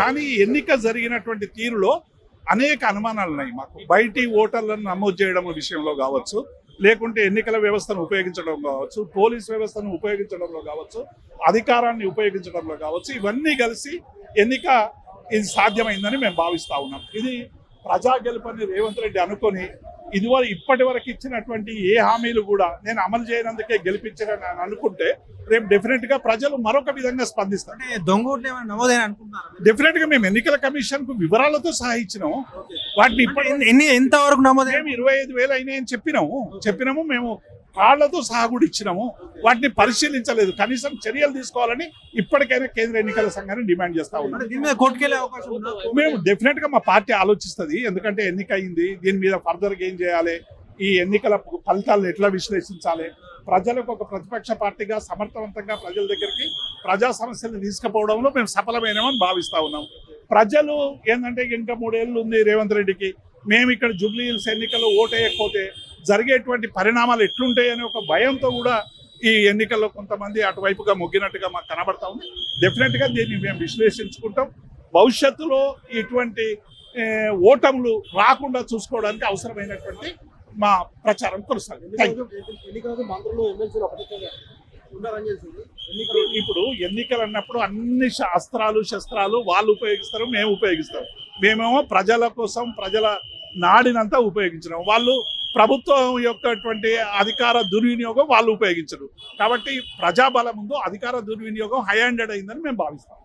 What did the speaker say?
కానీ ఎన్నిక జరిగినటువంటి తీరులో అనేక అనుమానాలు ఉన్నాయి మాకు. బయటి ఓటర్లను నమోదు చేయడం విషయంలో కావచ్చు లేకుంటే ఎన్నికల వ్యవస్థను ఉపయోగించడం కావచ్చు పోలీస్ వ్యవస్థను ఉపయోగించడంలో కావచ్చు అధికారాన్ని ఉపయోగించడంలో కావచ్చు ఇవన్నీ కలిసి ఎన్నిక ఇది సాధ్యమైందని మేము భావిస్తా ఉన్నాం. ఇది ప్రజా గెలుపని రేవంత్ రెడ్డి అనుకొని ఇదివరకు ఇప్పటి వరకు ఇచ్చినటువంటి ఏ హామీలు కూడా నేను అమలు చేయనందుకే గెలిపించారని అని అనుకుంటే రేపు డెఫినెట్గా ప్రజలు మరొక విధంగా స్పందిస్తారు. డెఫినెట్గా మేము ఎన్నికల కమిషన్కు వివరాలతో సహా ఇచ్చినాం. వాటిని ఇప్పటి ఎన్ని ఎంత వరకు నమోదైన మేము ఇరవై ఐదు వేలు అయినాయని చెప్పినాము. చెప్పినాము మేము కాళ్ళతో సహా కూడా ఇచ్చినాము. వాటిని పరిశీలించలేదు. కనీసం చర్యలు తీసుకోవాలని ఇప్పటికైనా కేంద్ర ఎన్నికల సంఘాన్ని డిమాండ్ చేస్తా ఉన్నాం. మేము డెఫినెట్గా మా పార్టీ ఆలోచిస్తుంది. ఎందుకంటే ఎన్నిక అయింది దీని మీద ఫర్దర్గా ఏం చేయాలి ఈ ఎన్నికల ఫలితాలను ఎట్లా విశ్లేషించాలి? ప్రజలకు ఒక ప్రతిపక్ష పార్టీగా సమర్థవంతంగా ప్రజల దగ్గరికి ప్రజా సమస్యలను తీసుకుపోవడంలో మేము సఫలమైనామని భావిస్తా ఉన్నాం. ప్రజలు ఏంటంటే ఇంకా మూడేళ్ళు ఉంది రేవంత్ రెడ్డికి. మేము ఇక్కడ జూబ్లీ హిల్స్ ఎన్నికల్లో ఓటేయకపోతే జరిగేటువంటి పరిణామాలు ఎట్లుంటాయని ఒక భయంతో కూడా ఈ ఎన్నికల్లో కొంతమంది అటువైపుగా మొగ్గినట్టుగా మాకు కనబడతా ఉంది. డెఫినెట్గా దీన్ని మేము విశ్లేషించుకుంటాం. భవిష్యత్తులో ఇటువంటి ఓటములు రాకుండా చూసుకోవడానికి అవసరమైనటువంటి మా ప్రచారం కొనసాగింది. ఇప్పుడు ఎన్నికలు అన్నప్పుడు అన్ని శ- అస్త్రాలు శస్త్రాలు వాళ్ళు ఉపయోగిస్తారు మేము ఉపయోగిస్తాం. మేమేమో ప్రజల కోసం ప్రజల నాడినంతా ఉపయోగించడం వాళ్ళు ప్రభుత్వం యొక్కటువంటి అధికార దుర్వినియోగం వాళ్ళు ఉపయోగించరు. కాబట్టి ప్రజాబలం ముందు అధికార దుర్వినియోగం హై హ్యాండెడ్ అయిందని మేము భావిస్తాం.